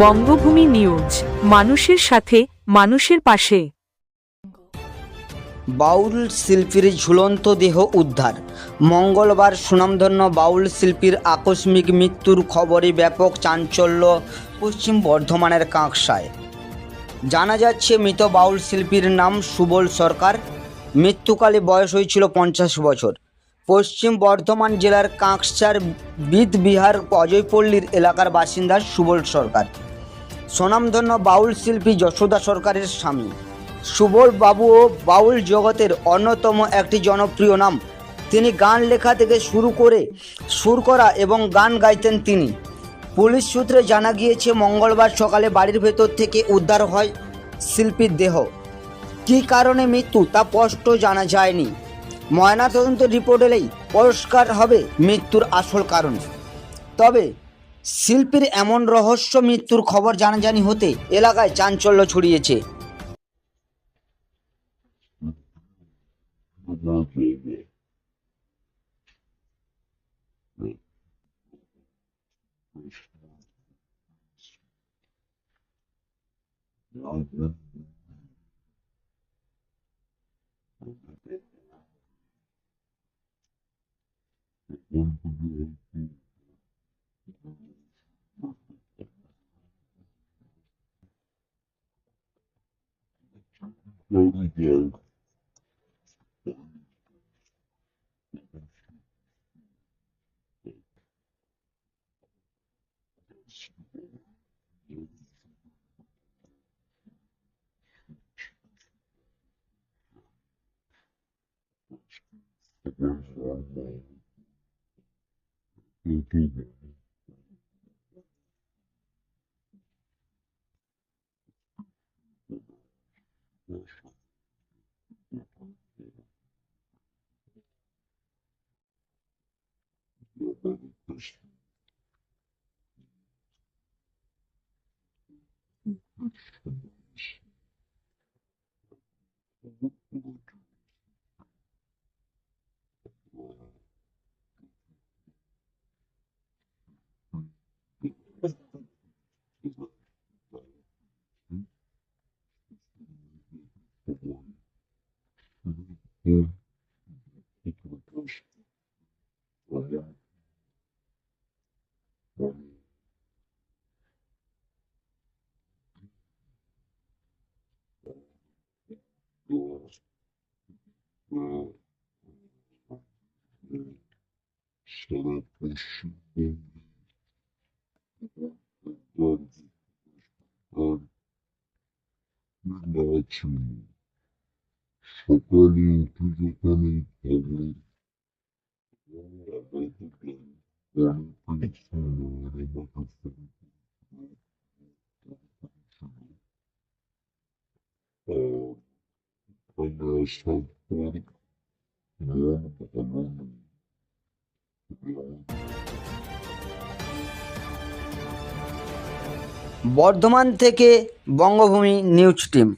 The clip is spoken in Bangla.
বঙ্গভূমি নিউজ, মানুষের সাথে, মানুষের পাশে। বাউল শিল্পীর ঝুলন্ত দেহ উদ্ধার। মঙ্গলবার সুনামধন্য বাউল শিল্পীর আকস্মিক মৃত্যুর খবরে ব্যাপক চাঞ্চল্য পশ্চিম বর্ধমানের কাঁকসায়। জানা যাচ্ছে, মৃত বাউল শিল্পীর নাম সুবল সরকার। মৃত্যুকালে বয়স হয়েছিল পঞ্চাশ বছর। পশ্চিম বর্ধমান জেলার কাঁকসার বিহার অজয়পল্লীর এলাকার বাসিন্দা সুবল সরকার। স্বনামধন্য বাউল শিল্পী যশোদা সরকারের স্বামী। সুবল বাবুও বাউল জগতের অন্যতম একটি জনপ্রিয় নাম। তিনি গান লেখা থেকে শুরু করে সুর করা এবং গান গাইতেন তিনি। পুলিশ সূত্রে জানা গিয়েছে, মঙ্গলবার সকালে বাড়ির ভেতর থেকে উদ্ধার হয় শিল্পীর দেহ। কী কারণে মৃত্যু তা স্পষ্ট জানা যায়নি। ময়নাতদন্ত রিপোর্ট এলেই পরিষ্কার হবে মৃত্যুর আসল কারণ। তবে শিল্পীর এমন রহস্য মৃত্যুর খবর জানাজানি হতে এলাকায় চাঞ্চল্য ছড়িয়েছে। Brody Gang. Thank you. Mm-hmm. вчера посчитали. Иначе. Шукали укрепленный полный. Работу план. Он причина работы А, когда я стал порт, я не покажу мне. Bardhaman থেকে বঙ্গভূমি নিউজ টিম।